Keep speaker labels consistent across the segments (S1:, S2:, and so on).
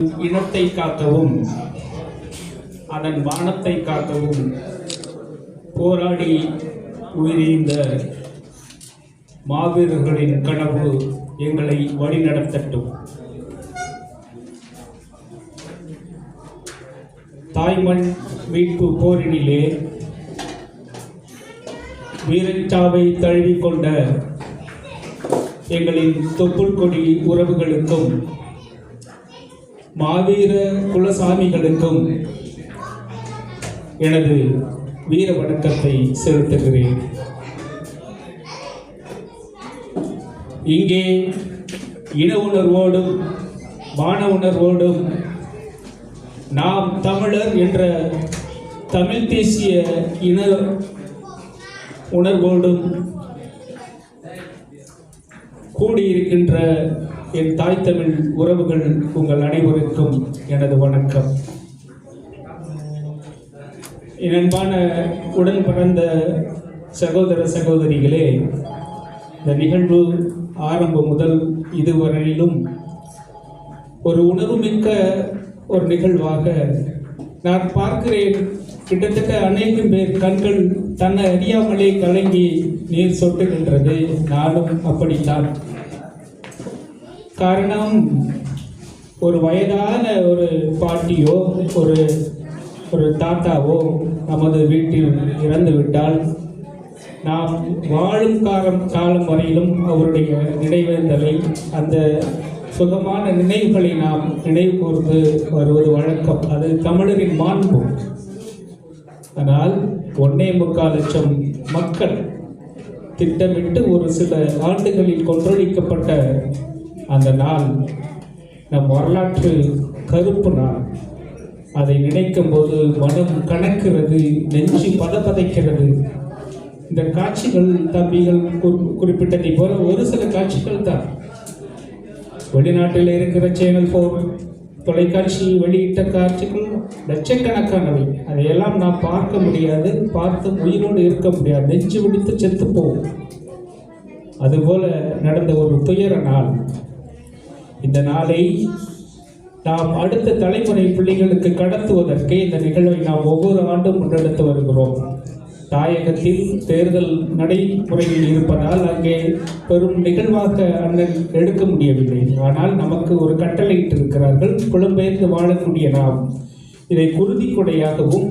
S1: இனத்தை காக்கவும் அதன் வானத்தை காக்கவும் போராடி உயிரிழந்த மாவீரர்களின் கனவு எங்களை வழிநடத்தட்டும். தாய்மண் மீட்பு போரினிலே வீரச்சாவை தழுவிக்கொண்ட எங்களின் தொப்புள் கொடி உறவுகளுக்கும் மாவீர குலசாமிகளுக்கும் எனது வீர வணக்கத்தை செலுத்துகிறேன். இங்கே இன உணர்வோடும் மான உணர்வோடும் நாம் தமிழர் என்ற தமிழ் தேசிய இன உணர்வோடும் கூடியிருக்கின்ற என் தாய் தமிழ் உறவுகள் உங்கள் அனைவருக்கும் எனது வணக்கம். என் அன்பான உடன் பிறந்த சகோதர சகோதரிகளே இந்த நிகழ்வு ஆரம்பம் முதல் இதுவரையிலும் ஒரு உணர்வுமிக்க ஒரு நிகழ்வாக நான் பார்க்கிறேன். கிட்டத்தட்ட அநேகம் பேர் கண்கள் தன்னை அறியாமலே கலங்கி நீர் சொட்டுகின்றது. நானும் அப்படித்தான். காரணம் ஒரு வயதான ஒரு பாட்டியோ ஒரு ஒரு தாத்தாவோ நமது வீட்டில் இறந்து விட்டால் நாம் வாழும் காலம் காலம் வரையிலும் அவருடைய நினைவேந்தலை அந்த சுகமான நினைவுகளை நாம் நினைவு கூர்ந்து வருவது வழக்கம். அது தமிழரின் மாண்பு. ஆனால் ஒன்னே முக்கால் லட்சம் மக்கள் திட்டமிட்டு ஒரு சில ஆண்டுகளில் கொன்றொழிக்கப்பட்ட அந்த நாள் நம் வரலாற்று கருப்பு நாள். அதை நினைக்கும் போது மனம் கணக்கிறது நெஞ்சு பதபதைக்கிறது இந்த காட்சிகள் தம்பிகள் குறி- குறிப்பிட்டதை போல ஒரு சில காட்சிகள் தான். வெளிநாட்டில் இருக்கிற சேனல் போர் தொலைக்காட்சி வெளியிட்ட காட்சிகள் லட்சக்கணக்கானவை. அதையெல்லாம் நாம் பார்க்க முடியாது பார்த்து உயிரோடு இருக்க முடியாது. நெஞ்சு விடுத்து செத்து போவோம் அதுபோல நடந்த ஒரு துயர நாள். இந்த நாளை நாம் அடுத்த தலைமுறை பிள்ளைகளுக்கு கடத்துவதற்கு இந்த நிகழ்வை நாம் ஒவ்வொரு ஆண்டும் முன்னெடுத்து வருகிறோம். தாயகத்தில் தேர்தல் நடைமுறையில் இருப்பதால் அங்கே பெரும் நிகழ்வாக அண்ணன் எடுக்க முடியவில்லை. ஆனால் நமக்கு ஒரு கட்டளையிட்டிருக்கிறார்கள் புலம்பெயர்ந்து வாழக்கூடிய நாம். இதை குருதி கொடையாகவும்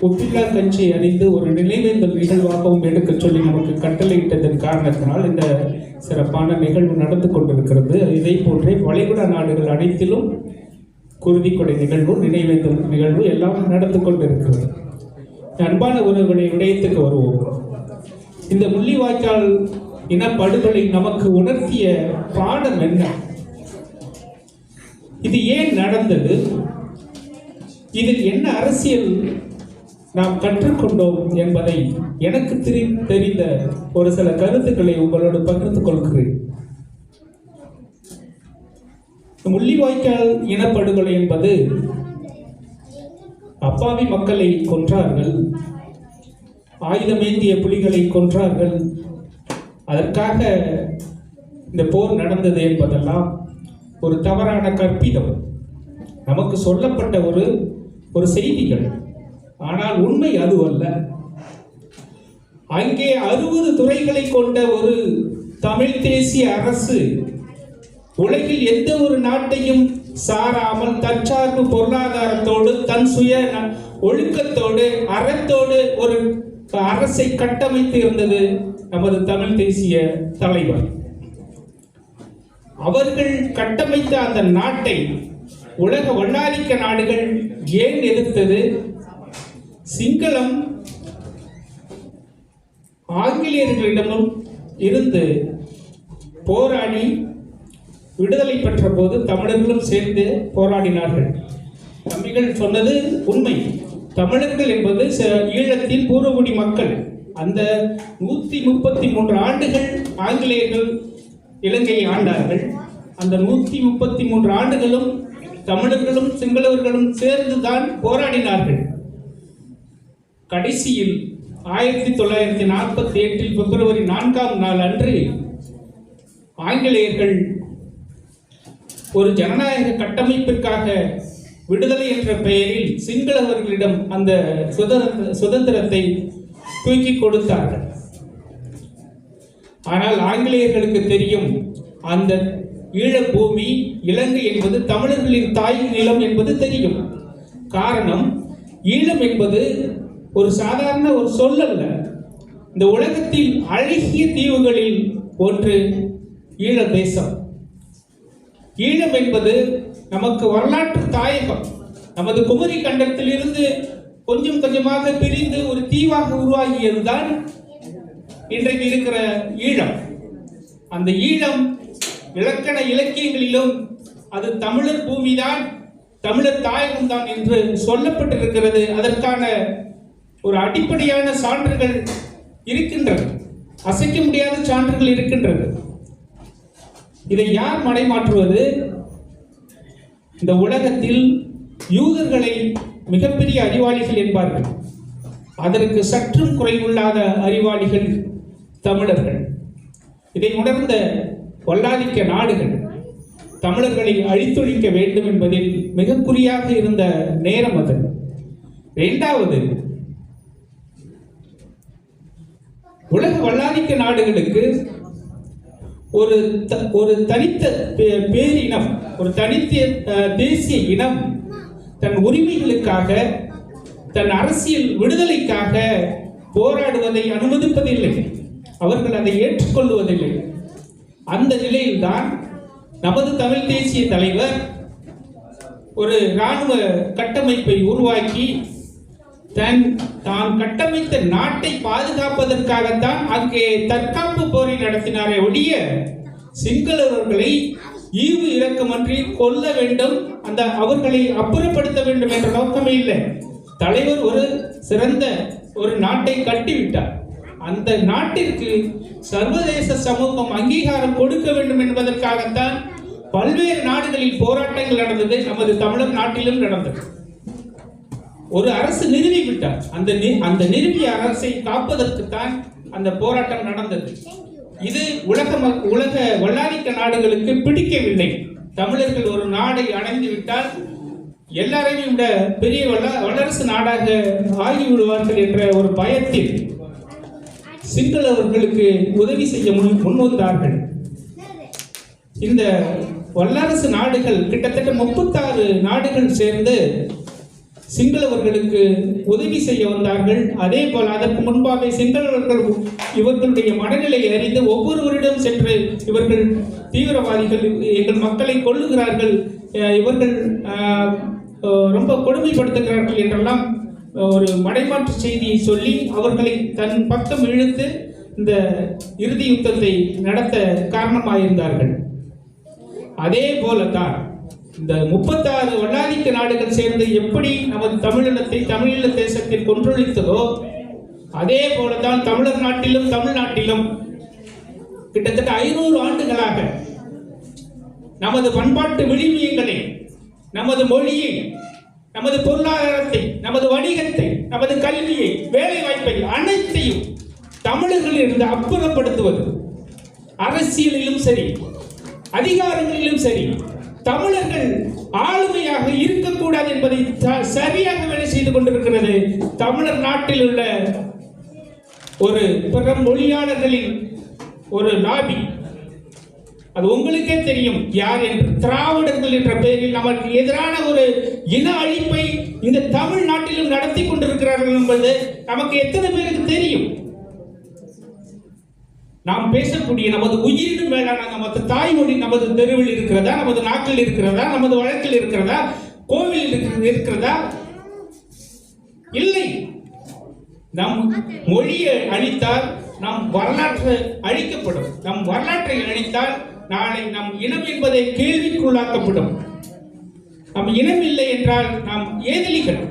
S1: ஒப்பில்லா கட்சி அணிந்து ஒரு நினைவேந்தல் நிகழ்வாகவும் எடுக்கச் சொல்லி நமக்கு கட்டளையிட்டதன் காரணத்தினால் இந்த சிறப்பான நிகழ்வு நடந்து கொண்டிருக்கிறது. இதை போன்றே வளைகுடா நாடுகள் அனைத்திலும் குருதி கொடை நிகழ்வு நினைவேந்தல் நிகழ்வு எல்லாம் நடந்து கொண்டிருக்கிறது. அன்பான உறவுகளை விடயத்துக்கு வருவோம். இந்த முள்ளிவாய்க்கால் இனப்படுகொலை நமக்கு உணர்த்திய பாடம் என்ன? இது ஏன் நடந்தது? இதில் என்ன அரசியல் நாம் கற்றுக்கொண்டோம் என்பதை எனக்கு தெரி- தெரிந்த ஒரு சில கருத்துக்களை உங்களோடு பகிர்ந்து கொள்கிறேன். முள்ளிவாய்க்கால் இனப்படுகொலை என்பது அப்பாவி மக்களை கொன்றார்கள் ஆயுதமேந்திய புலிகளை கொன்றார்கள் அதற்காக இந்த போர் நடந்தது என்பதெல்லாம் ஒரு தவறான கற்பிதம். நமக்கு சொல்லப்பட்ட ஒரு ஒரு செய்திகள். ஆனால் உண்மை அது அல்ல. அங்கே அறுபது துறைகளை கொண்ட ஒரு தமிழ் தேசிய அரசு உலகில் எந்த ஒரு நாட்டையும் சாராமல் தற்சார்பு பொருளாதாரத்தோடு தன் சுய ந- ஒழுக்கத்தோடு அறத்தோடு ஒரு அரசை கட்டமைத்து இருந்தது நமது தமிழ் தேசிய தலைவர். அவர்கள் கட்டமைத்த அந்த நாட்டை உலக வல்லாதிக்க நாடுகள் ஏன் எதிர்த்தது? சிங்களம் ஆங்கிலேயர்களிடமும் இருந்து போராடி விடுதலை பெற்ற போது தமிழர்களும் சேர்ந்து போராடினார்கள். தம்பிகள் சொன்னது உண்மை. தமிழர்கள் என்பது ச- ஈழத்தின் பூர்வகுடி மக்கள். அந்த நூற்றி முப்பத்தி மூன்று ஆண்டுகள் ஆங்கிலேயர்கள் இலங்கையை ஆண்டார்கள். அந்த நூற்றி முப்பத்தி மூன்று ஆண்டுகளும் தமிழர்களும் சிங்களவர்களும் சேர்ந்துதான் போராடினார்கள். கடைசியில் ஆயிரத்தி தொள்ளாயிரத்தி நாற்பத்தி எட்டில் பிப்ரவரி நான்காம் நாள் அன்று ஆங்கிலேயர்கள் ஒரு ஜனநாயக கட்டமைப்பிற்காக விடுதலை என்ற பெயரில் சிங்களவர்களிடம் அந்த சுதந்திர சுதந்திரத்தை தூக்கி கொடுத்தார்கள். ஆனால் ஆங்கிலேயர்களுக்கு தெரியும் அந்த ஈழப்பூமி இலங்கை என்பது தமிழர்களின் தாய் நிலம் என்பது தெரியும். காரணம் ஈழம் என்பது ஒரு சாதாரண ஒரு சொல்லல்ல இந்த உலகத்தில் அழகிய தீவுகளில் ஒன்று ஈழ தேசம் ஈழம் என்பது நமக்கு வரலாற்று தாயகம். நமது குமரி கண்டத்திலிருந்து கொஞ்சம் கொஞ்சமாக பிரிந்து ஒரு தீவாக உருவாகியதுதான் இன்றைக்கு இருக்கிற ஈழம். அந்த ஈழம் இலக்கண இலக்கியங்களிலும் அது தமிழர் பூமிதான் தமிழர் தாயகம் தான் என்று சொல்லப்பட்டிருக்கிறது. அதற்கான ஒரு அடிப்படையான சான்றுகள் இருக்கின்றது. அசைக்க முடியாத சான்றுகள் இருக்கின்றது. இதை யார் மடைமாற்றுவது? இந்த உலகத்தில் யூதர்களை மிகப்பெரிய அறிவாளிகள் என்பார்கள். அதற்கு சற்றும் குறைவில்லாத அறிவாளிகள் தமிழர்கள். இதை உணர்ந்த வல்லாதிக்க நாடுகள் தமிழர்களை அழித்தொழிக்க வேண்டும் என்பதில் மிக குறியாக இருந்த நேரம் அது. இரண்டாவது உலக வல்லாதிக்க நாடுகளுக்கு ஒரு த- ஒரு தனித்த பே- பேரினம் ஒரு தனித்த தேசிய இனம் தன் உரிமைகளுக்காக தன் அரசியல் விடுதலைக்காக போராடுவதை அனுமதிப்பதில்லை. அவர்கள் அதை ஏற்றுக்கொள்வதில்லை. அந்த நிலையில்தான் நமது தமிழ் தேசிய தலைவர் ஒரு இராணுவ கட்டமைப்பை உருவாக்கி தன் தான் கட்டமைத்த நாட்டை பாதுகாப்பதற்காகத்தான் அங்கே தற்காப்பு போரை நடத்தினாரே ஒழிய சிங்களவர்களை ஈவு இரக்கமன்றி கொல்ல வேண்டும் அந்த அவர்களை அப்புறப்படுத்த வேண்டும் என்ற நோக்கமே இல்லை. தலைவர் ஒரு சிறந்த ஒரு நாட்டை கட்டிவிட்டார். அந்த நாட்டிற்கு சர்வதேச சமூகம் அங்கீகாரம் கொடுக்க வேண்டும் என்பதற்காகத்தான் பல்வேறு நாடுகளில் போராட்டங்கள் நடந்தது நமது தமிழர் நாட்டிலும் நடந்தது. ஒரு அரசு நிறுவி விட்டார். அந்த நி- அந்த நிறுவிய அரசை காப்பதற்குத்தான் அந்த போராட்டம் நடந்தது. இது உலக மக்- உலக வல்லாதிக்க நாடுகளுக்கு பிடிக்கவில்லை. தமிழர்கள் ஒரு நாடை அடைந்து விட்டால் எல்லாரையும் விட பெரிய வல்ல வல்லரசு நாடாக ஆகிவிடுவார்கள் என்ற ஒரு பயத்தில் சிங்களவர்களுக்கு உதவி செய்ய முன் முன்வந்தார்கள். இந்த வல்லரசு நாடுகள் கிட்டத்தட்ட முப்பத்தாறு நாடுகள் சேர்ந்து சிங்களவர்களுக்கு உதவி செய்ய வந்தார்கள். அதே போல் அதற்கு முன்பாக சிங்களவர்கள் இவர்களுடைய மனநிலையை அறிந்து ஒவ்வொருவரிடம் சென்று இவர்கள் தீவிரவாதிகள் எங்கள் மக்களை கொல்லுகிறார்கள். இவர்கள் ரொம்ப கொடுமைப்படுத்துகிறார்கள் என்றெல்லாம் ஒரு மடைமாற்று செய்தியை சொல்லி அவர்களை தன் பக்கம் இழுத்து இந்த இறுதி யுத்தத்தை நடத்த காரணமாயிருந்தார்கள். அதே போலத்தான் இந்த முப்பத்தாறு வல்லாதிக்க நாடுகள் சேர்ந்து எப்படி நமது தமிழினத்தை தமிழீழ தேசத்தில் கொன்றொழித்ததோ அதே போலதான் தமிழர் நாட்டிலும் தமிழ்நாட்டிலும் கிட்டத்தட்ட ஐநூறு ஆண்டுகளாக நமது பண்பாட்டு விழுமியங்களை நமது மொழியை நமது பொருளாதாரத்தை நமது வணிகத்தை நமது கல்வியை வேலை வாய்ப்பை அனைத்தையும் தமிழர்களில் இருந்து அப்புறப்படுத்துவது. அரசியலிலும் சரி அதிகாரங்களிலும் சரி தமிழர்கள் ஆளுமையாக இருக்கக்கூடாது என்பதை சரியாக வேலை செய்து கொண்டிருக்கிறது. தமிழர் நாட்டில் உள்ள ஒரு பிற மொழியாளர்களின் ஒரு லாபி அது உங்களுக்கே தெரியும். யார் என்று. திராவிடர்கள் என்ற பெயரில் நமக்கு எதிரான ஒரு இன அழிப்பை இந்த தமிழ்நாட்டிலும் நடத்தி கொண்டிருக்கிறார்கள் என்பது நமக்கு எத்தனை பேருக்கு தெரியும்? நாம் பேசக்கூடிய நமது உயிரினும் மேலான நமது தாய்மொழி நமது தெருவில் இருக்கிறதா? நமது நாட்டில் இருக்கிறதா? நமது வழக்கில் இருக்கிறதா? கோவில் இருக்கிற- இருக்கிறதா? இல்லை. நம் மொழியை அழித்தால் நம் வரலாற்று அழிக்கப்படும். நம் வரலாற்றை அழித்தால் நாளை நம் இனம் என்பதை கேள்விக்குள்ளாக்கப்படும். நம் இனம் இல்லை என்றால் நாம் ஏதிலிகள்.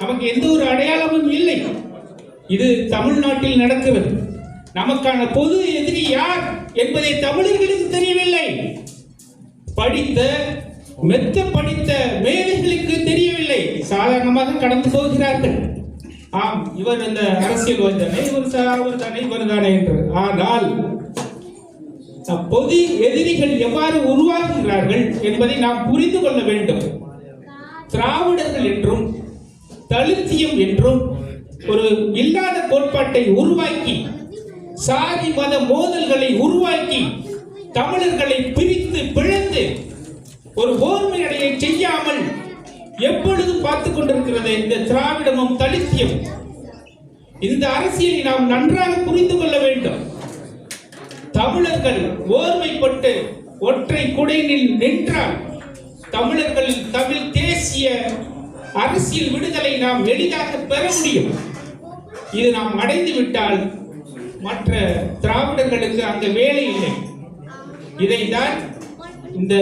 S1: நமக்கு எந்த ஒரு அடையாளமும் இல்லை. இது தமிழ்நாட்டில் நடக்கிறது. நமக்கான பொது எதிரி யார் என்பதை தமிழர்களுக்கு தெரியவில்லை. படித்த மெத்த படித்த மேதைகளுக்கு தெரியவில்லை. சாதாரணமாக கடந்து போகிறார்கள். ஆம் இவர் இந்த அரசியல் தானே இவர் அவர் தானே இவர் தானே என்று. ஆனால் பொது எதிரிகள் எவ்வாறு உருவாகுகிறார்கள் என்பதை நாம் புரிந்து கொள்ள வேண்டும். திராவிடர்கள் என்றும் தலித்தியம் என்றும் ஒரு இல்லாத கோட்பாட்டை உருவாக்கி சாதி மத மோதல்களை உருவாக்கி தமிழர்களை பிரித்து பிளந்து ஒரு ஓர்மையடைய செய்யாமல் எப்பொழுது பார்த்து கொண்டிருக்கிறது இந்த திராவிடமும் தலித்தியம். இந்த அரசியலை நாம் நன்றாக புரிந்து கொள்ள வேண்டும். தமிழர்கள் ஓர்மைப்பட்டு ஒற்றை குடையினில் நின்றால் தமிழர்கள் தமிழ் தேசிய அரசியல் விடுதலை நாம் எளிதாக பெற முடியும். இது நாம் அடைந்து விட்டால் மற்ற திராவிடர்களுக்கு அந்த வேலை இல்லை. இதைதான் இந்த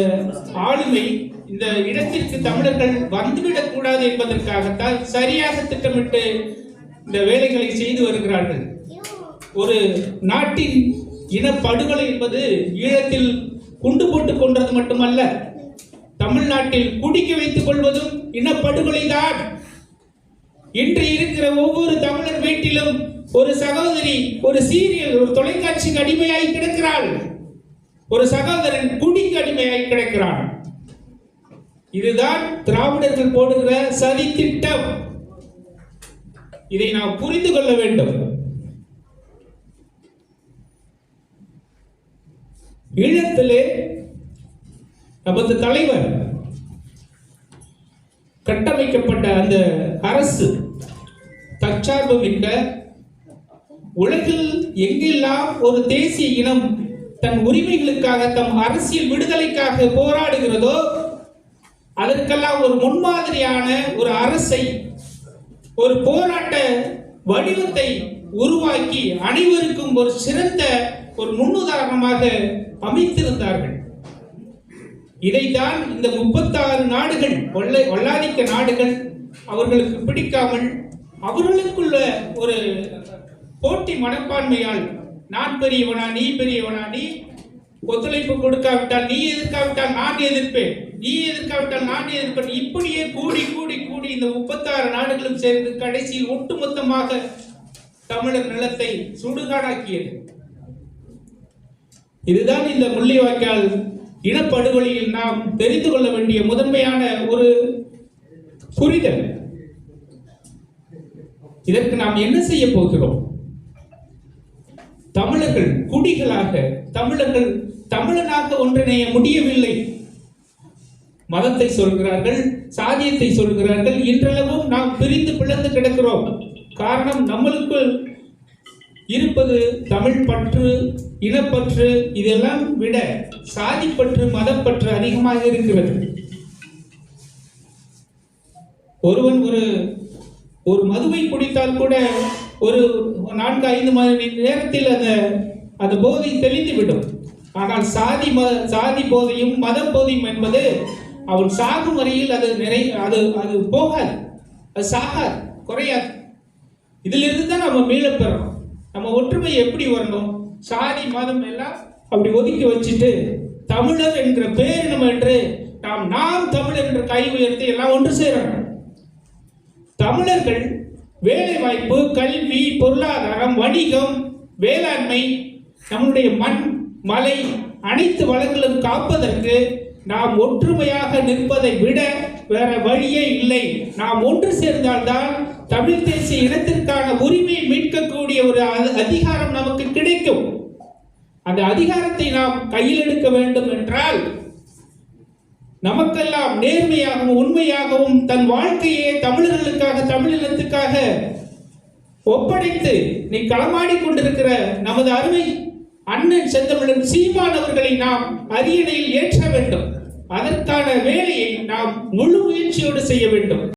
S1: ஆளுமை இந்த இடத்திற்கு தமிழர்கள் வந்துவிடக் கூடாது என்பதற்காகத்தான் சரியாக திட்டமிட்டு இந்த வேலைகளை செய்து வருகிறார்கள். ஒரு நாட்டின் இனப்படுகொலை என்பது ஈழத்தில் குண்டு போட்டுக் கொண்டது மட்டுமல்ல தமிழ்நாட்டில் குடிக்க வைத்துக் கொள்வதும் இனப்படுகொலைதான். இன்று இருக்கிற ஒவ்வொரு தமிழர் வீட்டிலும் ஒரு சகோதரி ஒரு சீரியல் ஒரு தொலைக்காட்சிக்கு அடிமையாய் கிடக்கிறாள். ஒரு சகோதரன் குடிக்கு அடிமையாய் கிடக்கிறான். இதுதான் திராவிடர்கள் போடுகிற சதி திட்டம் இதை நாம் புரிந்து கொள்ள வேண்டும். ஈழத்திலே நமது தலைவர் கட்டமைக்கப்பட்ட அந்த அரசு தற்சார்பு மிக்க உலகில் எங்கெல்லாம் ஒரு தேசிய இனம் தன் உரிமைகளுக்காக தம் அரசியல் விடுதலைக்காக போராடுகிறதோ அதற்கெல்லாம் ஒரு முன்மாதிரியான ஒரு அரசை ஒரு போராட்ட வடிவத்தை உருவாக்கி அனைவருக்கும் ஒரு சிறந்த ஒரு முன்னுதாரணமாக அமைத்திருந்தார்கள். இதைத்தான் இந்த முப்பத்தாறு நாடுகள் வல்ல வல்லாதிக்க நாடுகள் அவர்களுக்கு பிடிக்காமல் அவர்களுக்குள்ள ஒரு போட்டி மனப்பான்மையால் நான் பெரியவனா நீ பெரியவனா நீ ஒத்துழைப்பு கொடுக்காவிட்டால் நீ எதிர்க்காவிட்டால் நான் எதிர்ப்பேன் நீ எதிர்க்காவிட்டால் நான் எதிர்ப்பேன். இப்படியே கூடி கூடி கூடி இந்த முப்பத்தாறு நாடுகளும் சேர்ந்து கடைசியில் ஒட்டுமொத்தமாக தமிழர் நிலத்தை சுடுகாடாக்கியது. இதுதான் இந்த முள்ளிவாய்க்கால் இனப்படுகொலையில் நாம் தெரிந்து கொள்ள வேண்டிய முதன்மையான ஒரு புரிதல். இதற்கு நாம் என்ன செய்ய போகிறோம்? தமிழர்கள் குடிகளாக தமிழர்கள் தமிழனாக ஒன்றிணைய முடியவில்லை. மதத்தை சொல்கிறார்கள் சாதியத்தை சொல்கிறார்கள் இன்றளவும் நாம் பிரிந்து பிளந்து கிடக்கிறோம். காரணம் நம்மளுக்குள் இருப்பது தமிழ் பற்று இனப்பற்று இதெல்லாம் விட சாதிப்பற்று மதப்பற்று அதிகமாக இருக்கிறது. ஒருவன் ஒரு ஒரு மதுவை குடித்தால் கூட ஒரு நான்கு ஐந்து மணி நேரத்தில் அந்த அந்த போதை தெளிந்து விடும் ஆனால் சாதி ம சாதி போதையும் மத போதையும் என்பது அவன் சாகும் வரையில் அது நிறை அது அது போகாது. அது சாகாது குறையாது. இதிலிருந்து தான் நம்ம மீளப்பெறணும் நம்ம ஒற்றுமை எப்படி வரணும்? சாதி மதம் எல்லாம் அப்படி ஒதுக்கி வச்சுட்டு தமிழர் என்ற பேரினம் என்று நாம் நாம் தமிழர் என்ற கை உயர்த்தி எல்லாம் ஒன்று சேரணும். தமிழர்கள் வேலை வாய்ப்பு கல்வி பொருளாதாரம் வணிகம் வேளாண்மை நம்முடைய மண் மலை அனைத்து வளங்களும் காப்பதற்கு நாம் ஒற்றுமையாக நிற்பதை விட வேற வழியே இல்லை. நாம் ஒன்று சேர்ந்தால்தான் தமிழ் தேசிய இனத்திற்கான உரிமையை மீட்கக்கூடிய ஒரு அதிகாரம் நமக்கு கிடைக்கும். அந்த அதிகாரத்தை நாம் கையில் எடுக்க வேண்டும் என்றால் நமக்கெல்லாம் நேர்மையாகவும் உண்மையாகவும் தன் வாழ்க்கையே தமிழர்களுக்காக தமிழினத்துக்காக ஒப்படைத்து நீ களமாடி கொண்டிருக்கிற நமது அருமை அண்ணன் செந்தமிழன் சீமான் அவர்களை நாம் அரியணையில் ஏற்ற வேண்டும். அதற்கான வேலையை நாம் முழு முயற்சியோடு செய்ய வேண்டும்.